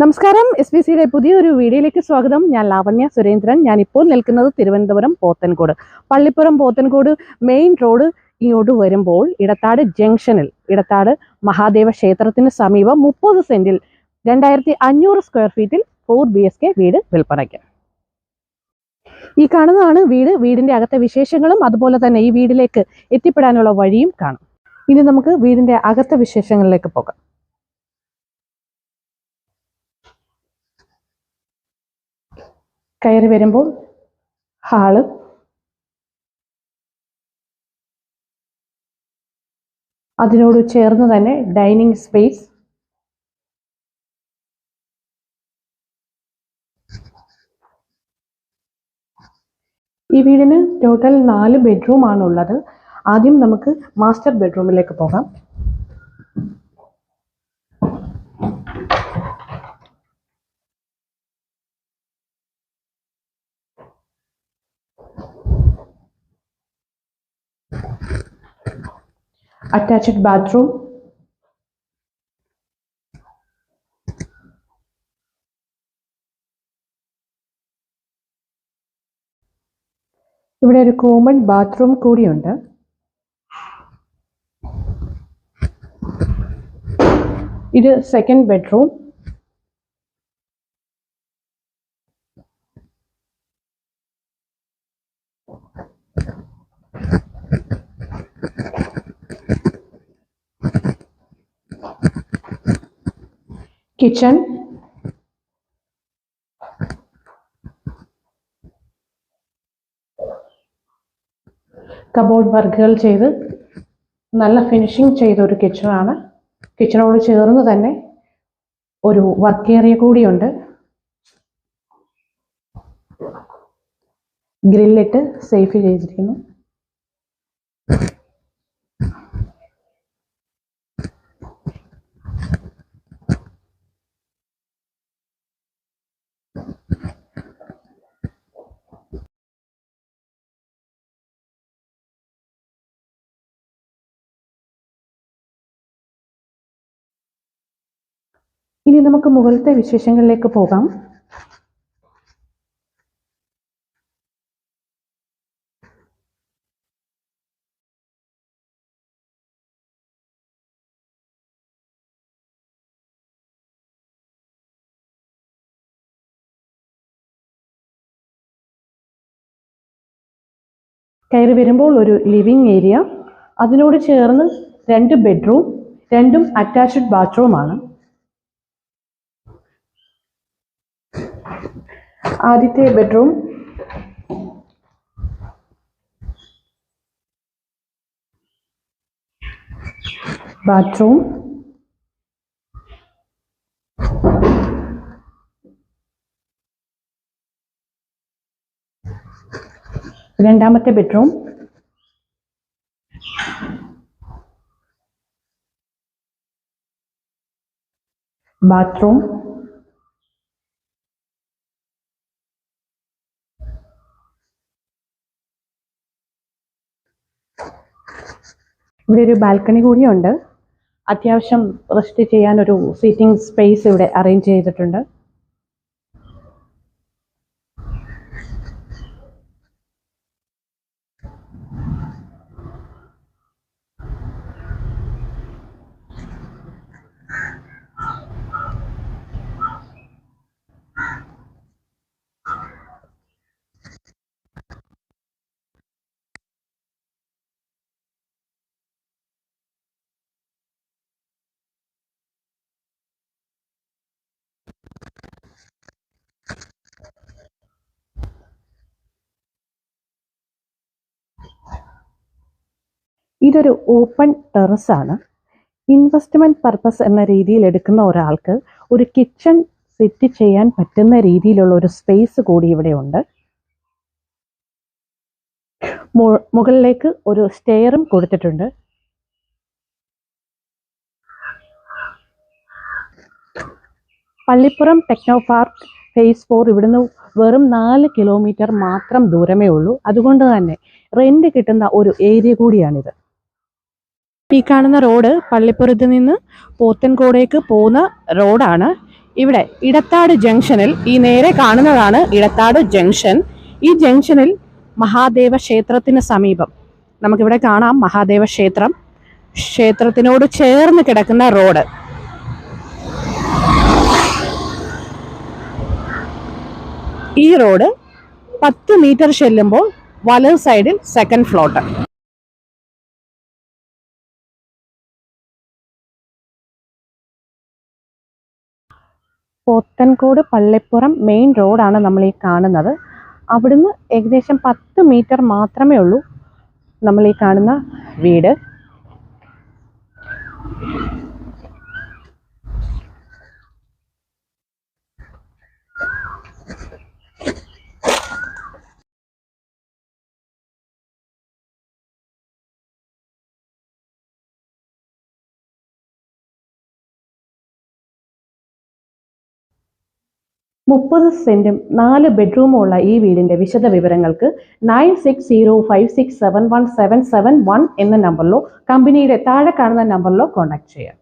നമസ്കാരം. S B സിയിലെ പുതിയൊരു വീഡിയോയിലേക്ക് സ്വാഗതം. ഞാൻ ലാവണ്യ സുരേന്ദ്രൻ. ഞാൻ ഇപ്പോൾ നിൽക്കുന്നത് തിരുവനന്തപുരം പോത്തൻകോട്. പള്ളിപ്പുറം പോത്തൻകോട് മെയിൻ റോഡ് ഇങ്ങോട്ട് വരുമ്പോൾ ഇടത്താട് ജംഗ്ഷനിൽ ഇടത്താട് മഹാദേവ ക്ഷേത്രത്തിന് സമീപം മുപ്പത് സെന്റിൽ രണ്ടായിരത്തി അഞ്ഞൂറ് സ്ക്വയർ ഫീറ്റിൽ ഫോർ ബി എസ് കെ വീട് വിൽപ്പനയ്ക്ക്. ഈ കാണുന്നതാണ് വീട്. വീടിന്റെ അകത്തെ വിശേഷങ്ങളും അതുപോലെ തന്നെ ഈ വീടിലേക്ക് എത്തിപ്പെടാനുള്ള വഴിയും കാണും. ഇനി നമുക്ക് വീടിന്റെ അകത്തെ വിശേഷങ്ങളിലേക്ക് പോകാം. കയറി വരുമ്പോൾ ഹാൾ അതിനോട് ചേർന്ന് തന്നെ ഡൈനിങ് സ്പേസ്. ഈ വീടിന് ടോട്ടൽ നാല് ബെഡ്റൂം ഉള്ളത്. ആദ്യം നമുക്ക് മാസ്റ്റർ ബെഡ്റൂമിലേക്ക് പോകാം. Attached bathroom. ഇവിടെ ഒരു കോമൺ ബാത്റൂം കൂടിയുണ്ട്. ഇത് സെക്കൻഡ് ബെഡ്റൂം കിച്ചൺ കബോർഡ് വർക്കുകൾ ചെയ്ത് നല്ല ഫിനിഷിംഗ് ചെയ്ത ഒരു കിച്ചണാണ് കിച്ചണോട് ചേർന്ന് തന്നെ ഒരു വർക്ക് ഏരിയ കൂടിയുണ്ട് ഗ്രില്ലിട്ട് സേഫ് ചെയ്തിരിക്കുന്നു. ഇനി നമുക്ക് മുകളിലത്തെ വിശേഷങ്ങളിലേക്ക് പോകാം. കയറി വരുമ്പോൾ ഒരു ലിവിംഗ് ഏരിയ അതിനോട് ചേർന്ന് രണ്ട് ബെഡ്റൂം രണ്ടും അറ്റാച്ച്ഡ് ബാത്റൂമാണ് ആദ്യത്തെ ബെഡ്റൂം. ബാത്റൂം. രണ്ടാമത്തെ ബെഡ്റൂം. ബാത്റൂം. ഇവിടെ ഒരു ബാൽക്കണി കൂടിയുണ്ട്. അത്യാവശ്യം റെസ്റ്റ് ചെയ്യാൻ ഒരു സീറ്റിംഗ് സ്പേസ് ഇവിടെ അറേഞ്ച് ചെയ്തിട്ടുണ്ട്. ഇതൊരു ഓപ്പൺ ടെറസ് ആണ്. ഇൻവെസ്റ്റ്മെന്റ് പർപ്പസ് എന്ന രീതിയിൽ എടുക്കുന്ന ഒരാൾക്ക് ഒരു കിച്ചൺ സെറ്റ് ചെയ്യാൻ പറ്റുന്ന രീതിയിലുള്ള ഒരു സ്പേസ് കൂടി ഇവിടെ ഉണ്ട്. മു- മുകളിലേക്ക് ഒരു സ്റ്റെയറും കൊടുത്തിട്ടുണ്ട്. Pallippuram techno park phase four ഇവിടുന്ന് വെറും നാല് കിലോമീറ്റർ മാത്രം ദൂരമേ ഉള്ളൂ. അതുകൊണ്ട് തന്നെ റെന്റ് കിട്ടുന്ന ഒരു ഏരിയ കൂടിയാണിത്. ഈ കാണുന്ന റോഡ് പള്ളിപ്പുറത്ത് നിന്ന് പോത്തൻകോടേക്ക് പോകുന്ന റോഡാണ്. ഇവിടെ ഇടത്താട് ജംഗ്ഷനിൽ ഈ നേരെ കാണുന്നതാണ് ഇടത്താട് ജംഗ്ഷൻ. ഈ ജംഗ്ഷനിൽ മഹാദേവ ക്ഷേത്രത്തിന് സമീപം. നമുക്കിവിടെ കാണാം മഹാദേവ ക്ഷേത്രം. ക്ഷേത്രത്തിനോട് ചേർന്ന് കിടക്കുന്ന റോഡ്. ഈ റോഡ് പത്ത് മീറ്റർ ചെല്ലുമ്പോൾ വലത് സൈഡിൽ second float. Pothencode Pallippuram main റോഡാണ് നമ്മൾ ഈ കാണുന്നത്. അവിടുന്ന് ഏകദേശം പത്ത് മീറ്റർ മാത്രമേ ഉള്ളൂ നമ്മൾ ഈ കാണുന്ന വീട്. മുപ്പത് സെന്റും നാല് ബെഡ്റൂമും ഉള്ള ഈ വീടിന്റെ വിശദ വിവരങ്ങൾക്ക് nine six zero five six seven one seven seven one എന്ന നമ്പറിലോ കമ്പനിയുടെ താഴെ കാണുന്ന നമ്പറിലോ കോൺടാക്ട് ചെയ്യാം.